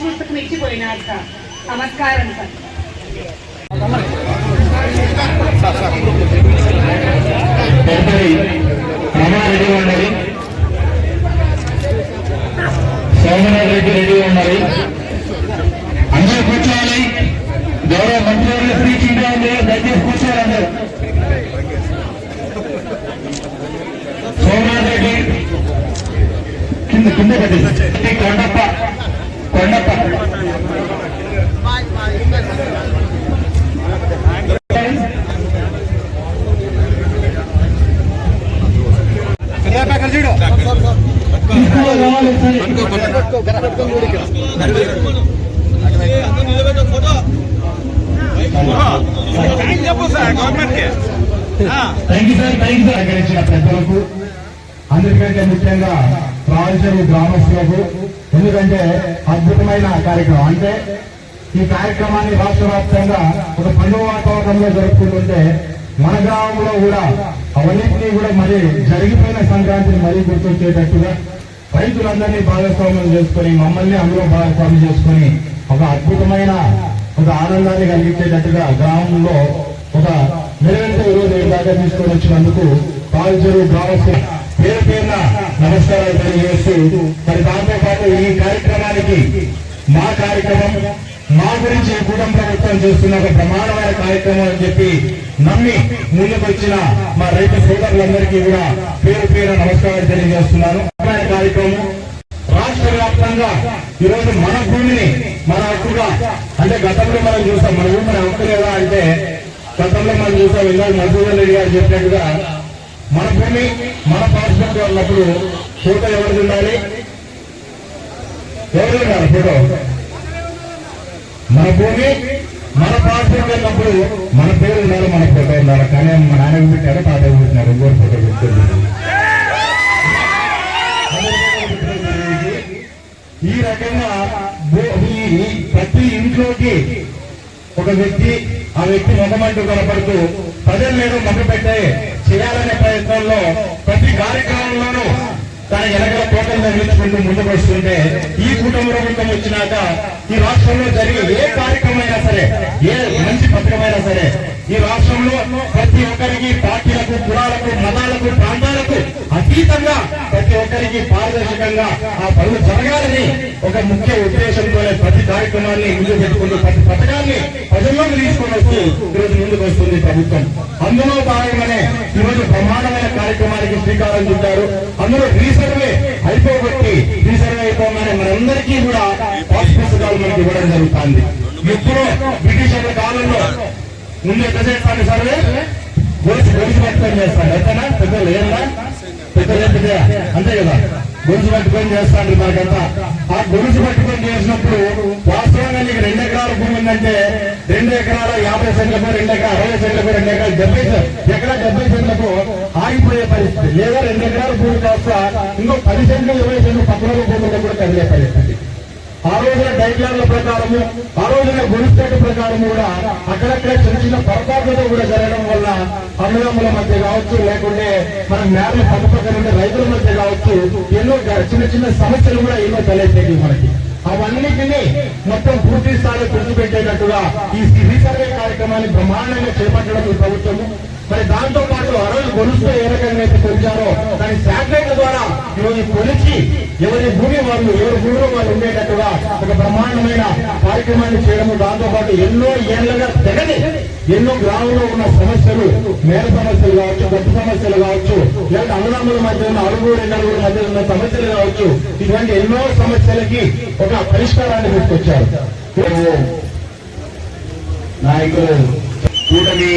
Pass పుస్తకం ఇచ్చిపోయినారు sir నమస్కారం సార్. సోమనాథ్ రెడ్డి. అందరూ కూర్చోవాలి గౌరవ దయచేసి కూర్చోవాలి అందరూ సోమనాథ్ రెడ్డి కింద కింద Kondappa Kondappa thank you sir thank you sir అందరికంటే ముఖ్యంగా రాయలసీమ గ్రామస్తులకు ఎందుకంటే అద్భుతమైన కార్యక్రమం. అంటే ఈ కార్యక్రమాన్ని రాష్ట్ర వ్యాప్తంగా ఒక పండుగ వాతావరణంలో జరుపుకుంటుంటే మన గ్రామంలో కూడా అవన్నింటినీ కూడా మరి జరిగిపోయిన సంక్రాంతిని మరీ గుర్తొచ్చేటట్టుగా రైతులందరినీ భాగస్వామ్యం చేసుకొని మమ్మల్ని అందులో భాగస్వామ్యం చేసుకొని ఒక అద్భుతమైన ఒక ఆనందాన్ని కలిగించేటట్టుగా గ్రామంలో ఒక నిరంతర ఈరోజు దాకా తీసుకొని వచ్చినందుకు పాల్చెరు గ్రామస్తు పేరు పేరున నమస్కారాలు తెలియజేస్తూ మరి దాంతో పాటు ఈ కార్యక్రమానికి మా కార్యక్రమం మా గురించి కూటమి ప్రభుత్వం చేస్తున్న ఒక ప్రమాణమైన కార్యక్రమం అని చెప్పి నమ్మి ముందుకొచ్చిన మా రైతు సోదరులందరికీ కూడా పేరు పేరు నమస్కారాలు తెలియజేస్తున్నాను. కార్యక్రమం. రాష్ట్ర వ్యాప్తంగా ఈరోజు మన భూమిని మన హక్కుగా అంటే గతంలో మనం చూసాం మన భూమి మన హక్కు లేదా అంటే గతంలో మనం చూసాం ఇలా మధుసూదన్ రెడ్డి గారు చెప్పినట్టుగా మన భూమి మన పాస్పోర్ట్ ఉన్నప్పుడు ఫోటో ఎవరిది ఉండాలి? ఎవరు ఉన్నారు ఫోటో? మన భూమి మన పాస్పోర్ట్ ఉన్నప్పుడు మన పేరు ఉన్నారు మన ఫోటో ఉన్నారు కానీ మా నాన్న పెట్టారు తాత పెట్టినారు ఇంకోటి ఫోటో పెట్టుకుంటున్నారు ఈ రకంగా ప్రతి ఇంట్లోకి ఒక వ్యక్తి ఆ వ్యక్తి ముఖమంటూ కనపడుతూ ప్రజలు నేను మొదలు పెట్టే చేయాలనే ప్రయత్నంలో ప్రతి కార్యక్రమంలోనూ తన ఎనగల కోటలు నిర్మించుకుంటూ ముందుకు వస్తుంటే ఈ కుటుంబ ప్రభుత్వం వచ్చినాక ఈ రాష్ట్రంలో జరిగే ఏ కార్యక్రమం సరే ఏ మంచి పథకమైనా సరే ఈ రాష్ట్రంలో ప్రతి ఒక్కరికి పార్టీలకు కులాలకు మతాలకు ప్రాంతాలకు అతీతంగా ప్రతి ఒక్కరికి పారదర్శకంగా ఆ పనులు జరగాలని ఒక ముఖ్య ఉద్దేశంతోనే ప్రతి కార్యక్రమాన్ని ముందు పెట్టుకుంటూ ప్రతి పథకాన్ని ప్రజల్లోకి తీసుకొని వస్తూ ఈరోజు ముందుకు వస్తుంది ప్రభుత్వం. అందులో భాగంగానే ఈరోజు ప్రమాణమైన కార్యక్రమానికి శ్రీకారం చుట్టారు. అందులో రీసర్వే అయిపోగొట్టి రీసర్వే అయిపోగానే మనందరికీ కూడా పాస్ పుస్తకాలు మనకి ఇవ్వడం జరుగుతుంది. ఎప్పుడో బ్రిటిషర్ల కాలంలో ముందు ఎట్లా చేస్తాను సర్వే. గొలుసు గొలుసు పట్టుకొని చేస్తాను ఎత్తనా పెద్దలు ఏమన్నా? పెద్దలు అంతే కదా గొలుసు పట్టుకొని చేస్తాను మనకంతా ఆ గొలుసు పట్టుకొని చేసినప్పుడు వాస్తవంగా నీకు రెండు ఎకరాల భూమి ఉందంటే రెండు ఎకరాల యాభై సెంట్లకు రెండు ఎకరాల అరవై సెంట్లకు రెండు ఎకరాల డెబ్బై ఎకరా డెబ్బై సెంట్లకు ఆగిపోయే పరిస్థితి లేదా రెండు ఎకరాల భూమి కాస్త ఇంకో పది సెంట్లు ఇరవై సెంట్లు పక్కన భూములకు కూడా కదిలే పరిస్థితి ఆ రోజున డైగ్లార్ల ప్రకారము ఆ రోజున గుడిస్టేట్ ప్రకారము కూడా అక్కడక్కడ చిన్న చిన్న పొరపాట్లతో కూడా జరగడం వల్ల అన్నదమ్ముల మధ్య కావచ్చు లేకుంటే మన నేరల పక్కపక్కన ఉండే రైతుల మధ్య కావచ్చు ఎన్నో చిన్న చిన్న సమస్యలు కూడా ఎన్నో తలెత్తేవి మనకి. అవన్నిటినీ మొత్తం పూర్తి స్థాయిలో తుడిచిపెట్టేటట్టుగా ఈ రీసర్వే కార్యక్రమాన్ని బ్రహ్మాండంగా చేపట్టడం ఈ ప్రభుత్వము. మరి దాంతో పాటు ఆ రోజు ఏ రకంగా అయితే కొలిచారో దాని శాటిలైట్ ద్వారా ఈరోజు కొలిచి ఎవరి భూమి వాళ్ళు ఎవరి భూమిలో వాళ్ళు ఉండేటట్టుగా ఒక బ్రహ్మాండమైన కార్యక్రమాన్ని చేయడము. దాంతో పాటు ఎన్నో ఏళ్ళుగా తెగని ఎన్నో గ్రామంలో ఉన్న సమస్యలు నేల సమస్యలు కావచ్చు గొప్ప సమస్యలు కావచ్చు లేదా అన్నదమ్ముల మధ్య ఉన్న అరుగుడు నలుగురు మధ్య ఉన్న సమస్యలు కావచ్చు ఇటువంటి ఎన్నో సమస్యలకి ఒక పరిష్కారాన్ని తీసుకొచ్చారు. నాయకులు కూటమి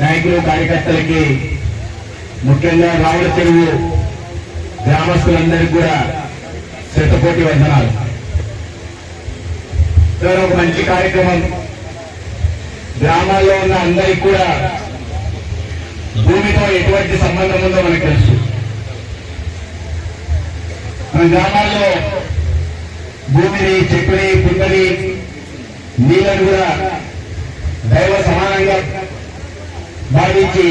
నాయకులు కార్యకర్తలకి ముఖ్యంగా రావుల చెరువు గ్రామస్తులందరికీ కూడా శతకోటి వందనాలు. సార్ ఒక మంచి కార్యక్రమం. గ్రామాల్లో ఉన్న అందరికి కూడా భూమితో ఎటువంటి సంబంధం ఉందో మనకు తెలుసు. మన గ్రామాల్లో భూమిని చెట్టుని పుట్టని నీళ్ళని కూడా దైవ సమానంగా భావించి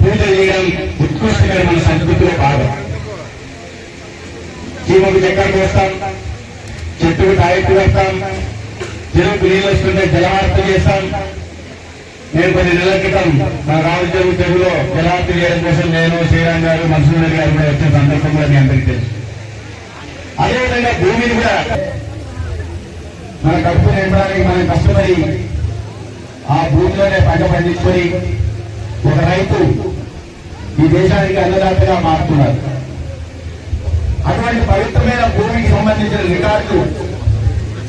పూజ చేయడం ఉత్కృష్టమైన మన సంస్కృతిలో భాగం. చీమకు చక్కెర పోస్తాం? చెట్టుకు టాయిట్ కడతాం చెరువుకు నీళ్ళు వస్తుంటే జలహారతి చేస్తాం. నేను కొన్ని నెలల క్రితం మా రావుల చెరువు చెరువులో జలహారతి చేయడం కోసం నేను శ్రీరామ్ గారు మనసులు గారు కూడా వచ్చిన సందర్భం కూడా మీ అందరికీ తెలుసు. అదేవిధంగా భూమిని కూడా మన కడుపు నింపడానికి మనం కష్టపడి ఆ భూమిలోనే పంట పండించుకొని ఒక రైతు ఈ దేశానికి అన్నదాతగా మారుతున్నారు. అటువంటి పవిత్రమైన భూమికి సంబంధించిన రికార్డు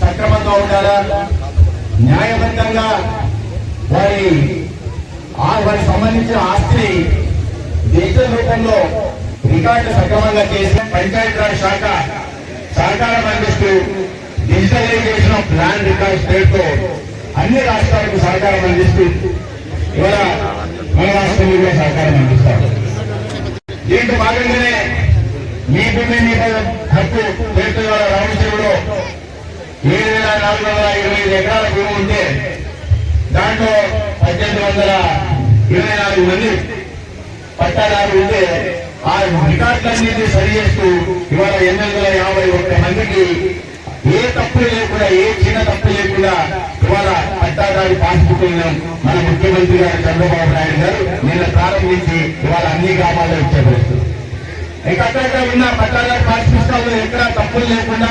సక్రమంగా ఉండాలా? న్యాయబద్ధంగా వారి వారికి సంబంధించిన ఆస్తిని డిజిటల్ రూపంలో రికార్డు సక్రమంగా చేసి పంచాయతీరాజ్ శాఖ సహకారం అందిస్తూ డిజిటలైజేషన్ ఆఫ్ ల్యాండ్ రికార్డ్ స్టేట్తో అన్ని రాష్ట్రాలకు సహకారం అందిస్తూ ఇవాళ మన రాష్ట్రంలో కూడా సహకారం అందిస్తారు దీంట్లో భాగంగానే మీ భూమి మీద హక్కు పేరుతో రామచంద్రుడు ఏడు వేల నాలుగు వందల ఇరవై ఐదు ఎకరాల భూమి ఉంటే దాంట్లో పద్దెనిమిది వందల ఇరవై నాలుగు మంది పట్టాదారు ఉంటే ఆ రికార్డులన్నింటినీ సరి చేస్తూ ఇవాళ ఎనిమిది వందల యాభై ఒక్క మందికి ఏ తప్పు లేకుండా ఏ చిన్న తప్పు లేకుండా ఇవాళ పట్టాదారి పాస్బుక్ మన ముఖ్యమంత్రి గారు చంద్రబాబు నాయుడు గారు నిన్న ప్రారంభించి ఇవాళ అన్ని గ్రామాల్లో ఇచ్చే పరిస్థితి ఇక ఉన్న పట్టాదారి పాస్ ఎక్కడ తప్పులు లేకుండా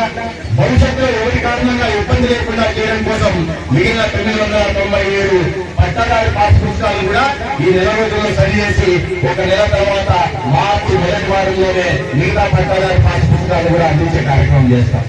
భవిష్యత్తులో ఎవరి కారణంగా ఇబ్బంది లేకుండా చేయడం కోసం మిగిలిన తొమ్మిది వందల తొంభై ఏడు పట్టాదారి పాస్ కూడా ఈ నెల రోజుల్లో సరిచేసి ఒక నెల తర్వాత మార్చి మొదటి వారంలోనే మిగతా పట్టాదారి పాస్ కూడా అందించే కార్యక్రమం చేస్తాం.